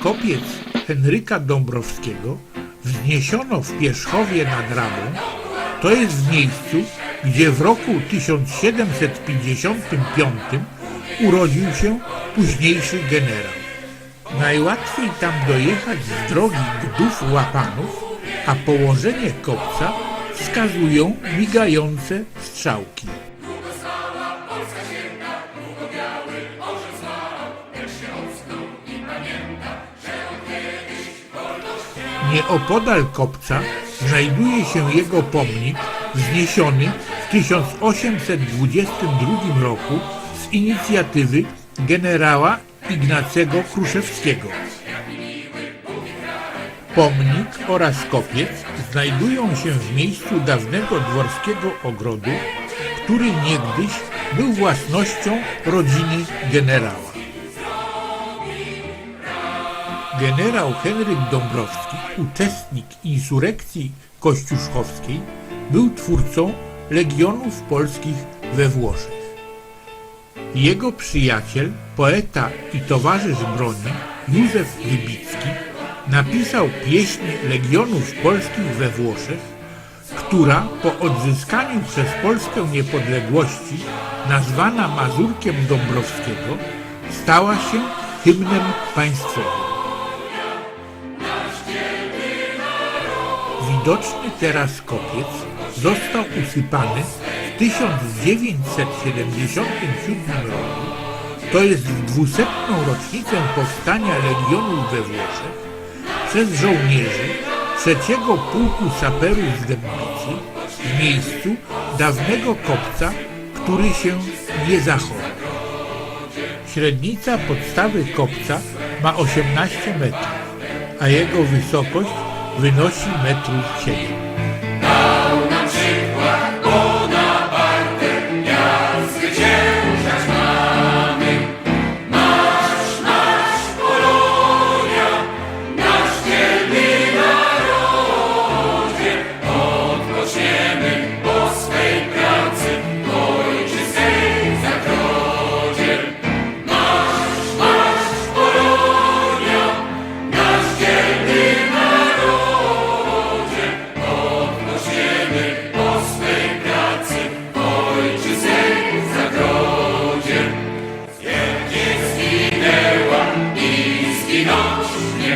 Kopiec Henryka Dąbrowskiego wzniesiono w Pierzchowie nad Rabą, to jest w miejscu, gdzie w roku 1755 urodził się późniejszy generał. Najłatwiej tam dojechać z drogi Gdów Łapanów, a położenie kopca wskazują migające strzałki. Nieopodal kopca znajduje się jego pomnik wzniesiony w 1822 roku z inicjatywy generała Ignacego Kruszewskiego. Pomnik oraz kopiec znajdują się w miejscu dawnego dworskiego ogrodu, który niegdyś był własnością rodziny generała. Generał Henryk Dąbrowski, uczestnik insurekcji kościuszkowskiej, był twórcą legionów polskich we Włoszech. Jego przyjaciel, poeta i towarzysz broni Józef Wybicki napisał pieśń legionów polskich we Włoszech, która po odzyskaniu przez Polskę niepodległości, nazwana Mazurkiem Dąbrowskiego, stała się hymnem państwowym. Widoczny teraz kopiec został usypany w 1977 roku, to jest w 200. rocznicę powstania Legionów we Włoszech, przez żołnierzy trzeciego pułku saperów z w miejscu dawnego kopca, który się nie zachował. Średnica podstawy kopca ma 18 metrów, a jego wysokość wynosi metrów 7.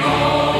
Lord.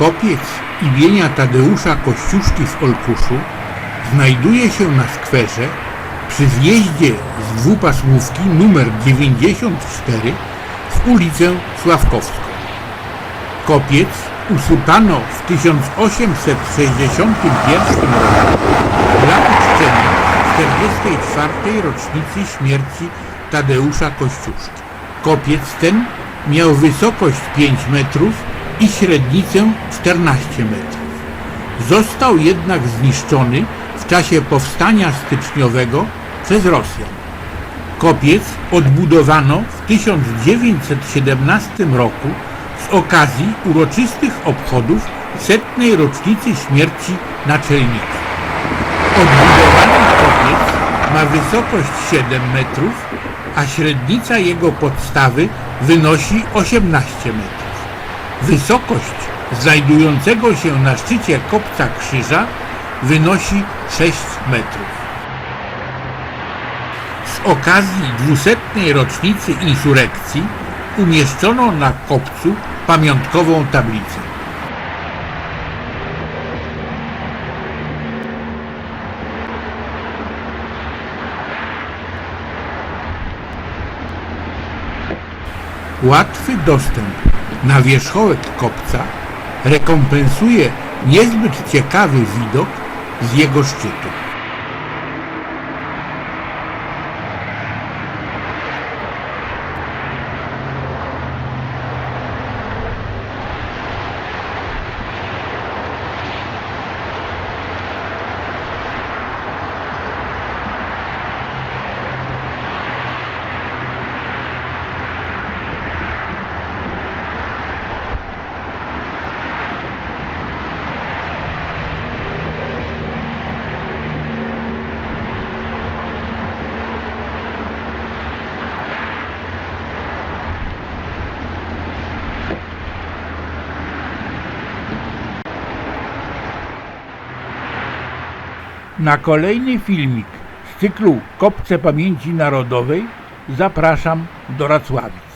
Kopiec imienia Tadeusza Kościuszki w Olkuszu znajduje się na skwerze przy zjeździe z dwupasmówki numer 94 w ulicę Sławkowską. Kopiec usypano w 1861 roku dla uczczenia 44. rocznicy śmierci Tadeusza Kościuszki. Kopiec ten miał wysokość 5 metrów i średnicę 14 metrów. Został jednak zniszczony w czasie powstania styczniowego przez Rosjan. Kopiec odbudowano w 1917 roku z okazji uroczystych obchodów setnej rocznicy śmierci naczelnika. Odbudowany kopiec ma wysokość 7 metrów, a średnica jego podstawy wynosi 18 metrów. Wysokość znajdującego się na szczycie kopca krzyża wynosi 6 metrów. Z okazji 200. rocznicy insurekcji umieszczono na kopcu pamiątkową tablicę. Łatwy dostęp na wierzchołek kopca rekompensuje niezbyt ciekawy widok z jego szczytu. Na kolejny filmik z cyklu Kopce Pamięci Narodowej zapraszam do Racławic.